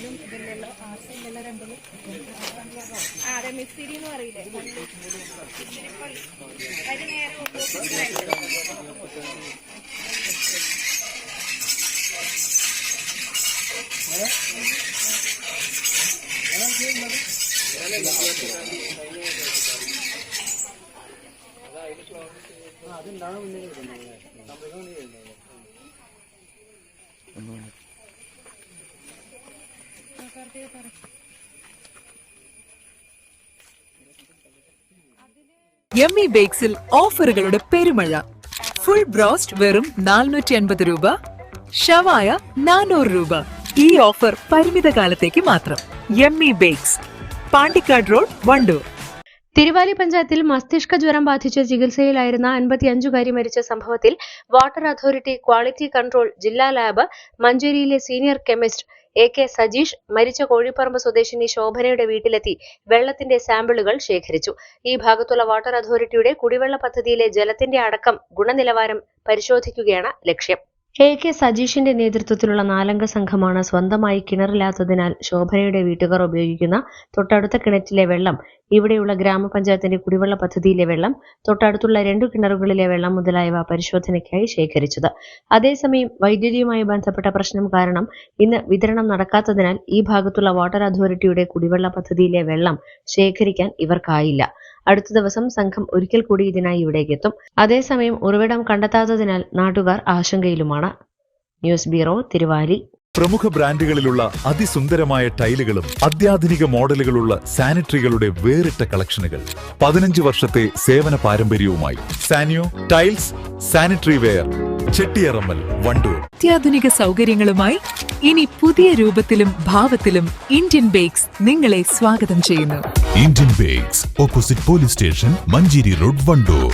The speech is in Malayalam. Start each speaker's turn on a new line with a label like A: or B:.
A: കനലും ഇതിലുള്ള ആർസിലുള്ള രണ്ടും ആ അതെ മിസ്തിരി എന്ന് പറയില്ലേ. മുന്നേ അതിന് നേരെ opposite
B: യമ്മി ബേക്സിൽ ഓഫറുകളുടെ പെരുമഴ. ഫുൾ ബ്രോസ്റ്റ് വെറും നാനൂറ്റി അൻപത് രൂപ. ഷവായ നാനൂറ് രൂപ. ഈ ഓഫർ പരിമിത കാലത്തേക്ക് മാത്രം. Yummy Bakes Pandikkad road Wandoor.
C: Thiruvali പഞ്ചായത്തിൽ മസ്തിഷ്ക ജ്വരം ബാധിച്ച് ചികിത്സയിലായിരുന്ന അൻപത്തിയഞ്ചുകാരി മരിച്ച സംഭവത്തിൽ വാട്ടർ അതോറിറ്റി ക്വാളിറ്റി കൺട്രോൾ ജില്ലാ lab മഞ്ചേരിയിലെ senior chemist A K Sajeesh മരിച്ച കോഴിപ്പറമ്പ് സ്വദേശിനി ശോഭനയുടെ വീട്ടിലെത്തി വെള്ളത്തിന്റെ സാമ്പിളുകൾ ശേഖരിച്ചു. ഈ ഭാഗത്തുള്ള വാട്ടർ അതോറിറ്റിയുടെ കുടിവെള്ള പദ്ധതിയിലെ ജലത്തിന്റെ അടക്കം ഗുണനിലവാരം പരിശോധിക്കുകയാണ് ലക്ഷ്യം. എ കെ സജീഷിന്റെ നേതൃത്വത്തിലുള്ള നാലംഗ സംഘമാണ് സ്വന്തമായി കിണറില്ലാത്തതിനാൽ ശോഭനയുടെ വീട്ടുകാർ ഉപയോഗിക്കുന്ന തൊട്ടടുത്ത കിണറ്റിലെ വെള്ളം ഇവിടെയുള്ള ഗ്രാമപഞ്ചായത്തിന്റെ കുടിവെള്ള പദ്ധതിയിലെ വെള്ളം തൊട്ടടുത്തുള്ള രണ്ടു കിണറുകളിലെ വെള്ളം മുതലായവ പരിശോധനയ്ക്കായി ശേഖരിച്ചത്. അതേസമയം വൈദ്യുതിയുമായി ബന്ധപ്പെട്ട പ്രശ്നം കാരണം ഇന്ന് വിതരണം നടക്കാത്തതിനാൽ ഈ ഭാഗത്തുള്ള വാട്ടർ അതോറിറ്റിയുടെ കുടിവെള്ള പദ്ധതിയിലെ വെള്ളം ശേഖരിക്കാൻ ഇവർക്കായില്ല. അടുത്ത ദിവസം സംഘം ഒരിക്കൽ കൂടി ഇതിനായി ഇവിടേക്ക് എത്തും. അതേസമയം ഉറവിടം കണ്ടെത്താത്തതിനാൽ നാട്ടുകാർ ആശങ്കയിലുമാണ്. News bureau Thiruvali.
D: പ്രമുഖ ബ്രാൻഡുകളിലുള്ള അതിസുന്ദരമായ ടൈലുകളും അത്യാധുനിക മോഡലുകളുള്ള സാനിറ്ററികളുടെ വേറിട്ട കളക്ഷനുകൾ. പതിനഞ്ച് വർഷത്തെ സേവന പാരമ്പര്യവുമായി. Sanio tiles sanitary ware Chettiyarammal Wandoor.
B: അത്യാധുനിക സൗകര്യങ്ങളുമായി ഇനി പുതിയ രൂപത്തിലും ഭാവത്തിലും ഇന്ത്യൻ ബേക്സ് നിങ്ങളെ സ്വാഗതം ചെയ്യുന്നു.
E: Indian bakes opposite police station Manjeri road Wandoor